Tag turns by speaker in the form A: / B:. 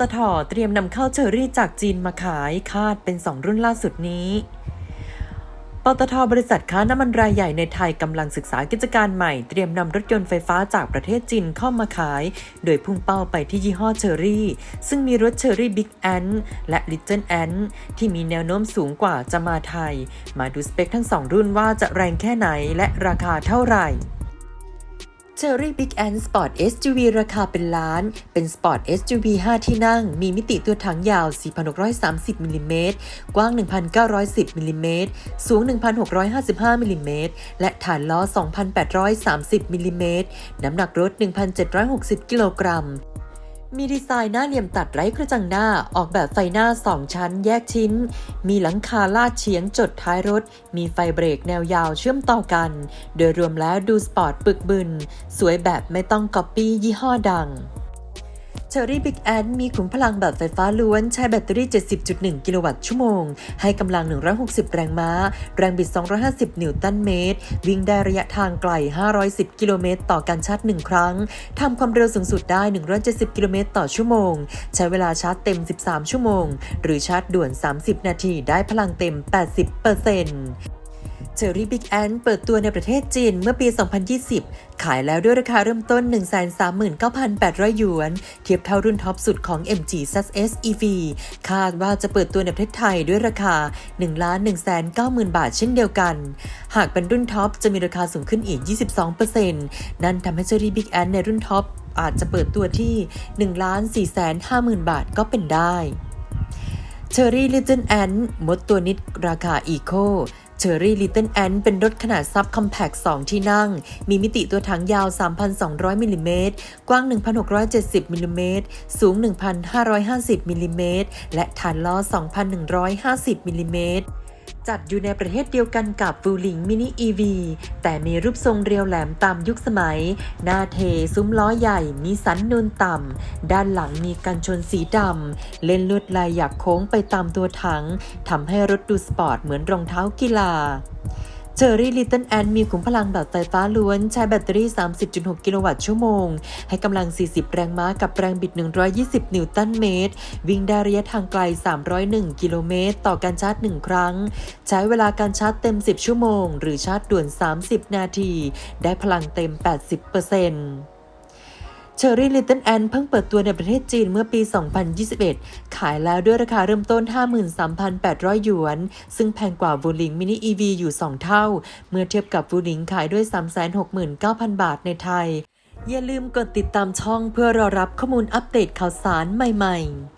A: ตทเตรียมนำเข้าเชอรี่จากจีนมาขายคาดเป็น 2 รุ่นล่าสุดนี้ ปตทบริษัทค้าน้ำมันรายใหญ่ในไทยกำลังศึกษากิจการใหม่ เตรียมนำรถยนต์ไฟฟ้าจากประเทศจีนเข้ามาขาย โดยพุ่งเป้าไปที่ยี่ห้อเชอรี่ ซึ่งมีรถเชอรี่บิ๊กแอนและลิ t เ l ิแอนที่มีแนวโน้มสูงกว่าจะมาไทย มาดูสเปคทั้ง2รุ่นว่าจะแรงแค่ไหนและราคาเท่าไหร่ Cherry Big N Sport SUV ราคาเป็นล้าน เป็น Sport SUV 5 ที่นั่ง มีมิติตัวถังยาว 4,630มิลลิเมตรกว้าง 1,910มิลลิเมตรสูง 1,655มิลลิเมตรและฐานล้อ 2,830มิลลิเมตรน้ำหนักรถ 1,760 กิโลกรัม มีดีไซน์หน้าเหลี่ยมตัดไร้กระจังหน้า ออกแบบไฟหน้า 2 ชั้นแยกชิ้น มีหลังคาลาดเฉียงจดท้ายรถ มีไฟเบรกแนวยาวเชื่อมต่อกัน โดยรวมแล้วดูสปอร์ตปึกบึน สวยแบบไม่ต้องก๊อปปี้ยี่ห้อดัง Cherry Big a n มีขุมพลังแบบไฟฟ้าล้วน ใช้แบตเตอรี่ 70.1 กิโลวัตต์ชั่วโมง ให้กำลัง 160 แรงม้า แรงบิด 250 นิวตันเมตร วิ่งได้ระยะทางไกล 510 กิโลเมตร ต่อการชาร์จ 1 ครั้ง ทำความเร็วสูงสุดได้ 170 กิโลเมตร ต่อชั่วโมง ใช้เวลาชาร์จเต็ม 13 ชั่วโมง หรือชาร์จด่วน 30 นาที ได้พลังเต็ม 80% Cherry Big Ant เเชอรี่บิ๊กแอนเปิดตัวในประเทศจีนเมื่อปี 2020 ขายแล้วด้วยราคาเริ่มต้น 139,800 หยวน เทียบเท่ารุ่นท็อปสุดของ MG s u s s EV คาดว่าจะเปิดตัวในประเทศไทยด้วยราคา 1,190,000 บาทเช่นเดียวกัน หากเป็นรุ่นท็อปจะมีราคาสูงขึ้นอีก 22%นั่นทำให้ Cherry Big Ant ในรุ่นท็อปอาจจะเปิดตัวที่ 1,450,000 บาทก็เป็นได้ Cherry Little Ant มดตัวนิดราคาอีโค เชอรี่ลิตเติ้ลแอนเป็นรถขนาดซับคอมแพค2ที่นั่ง มีมิติตัวถังยาว 3,200 มิลลิเมตร กว้าง 1,670 มิลลิเมตร สูง 1,550 มิลลิเมตร และฐานล้อ 2,150 มิลลิเมตร จัดอยู่ในประเทศเดียวกันกับฟูลิงมินิอีวีแต่มีรูปทรงเรียวแหลมตามยุคสมัย หน้าเทซุ้มล้อใหญ่ มีสันนูนต่ำ ด้านหลังมีกันชนสีดำ เล่นลวดลายหยักโค้งไปตามตัวถังทำให้รถดูสปอร์ตเหมือนรองเท้ากีฬา เจอรี่ลิตเติ้ลแอนมีขุมพลังแบบไฟฟ้าล้วน ใช้แบตเตอรี่ 30.6 กิโลวัตต์ชั่วโมง ให้กำลัง 40 แรงม้ากับแรงบิด 120 นิวตันเมตร วิ่งได้ระยะทางไกล 301 กิโลเมตร ต่อการชาร์จ 1 ครั้ง ใช้เวลาการชาร์จเต็ม 10 ชั่วโมง หรือชาร์จด่วน 30 นาที ได้พลังเต็ม 80% เชอรี่ลิตเติ้ลแอนเพิ่งเปิดตัวในประเทศจีนเมื่อปี 2021 ขายแล้วด้วยราคาเริ่มต้น 53,800 หยวน ซึ่งแพงกว่าวูลิงมินิ EV อยู่ 2 เท่า เมื่อเทียบกับวูลิงขายด้วย 369,000 บาทในไทย อย่าลืมกดติดตามช่องเพื่อรอรับข้อมูลอัปเดตข่าวสารใหม่ ๆ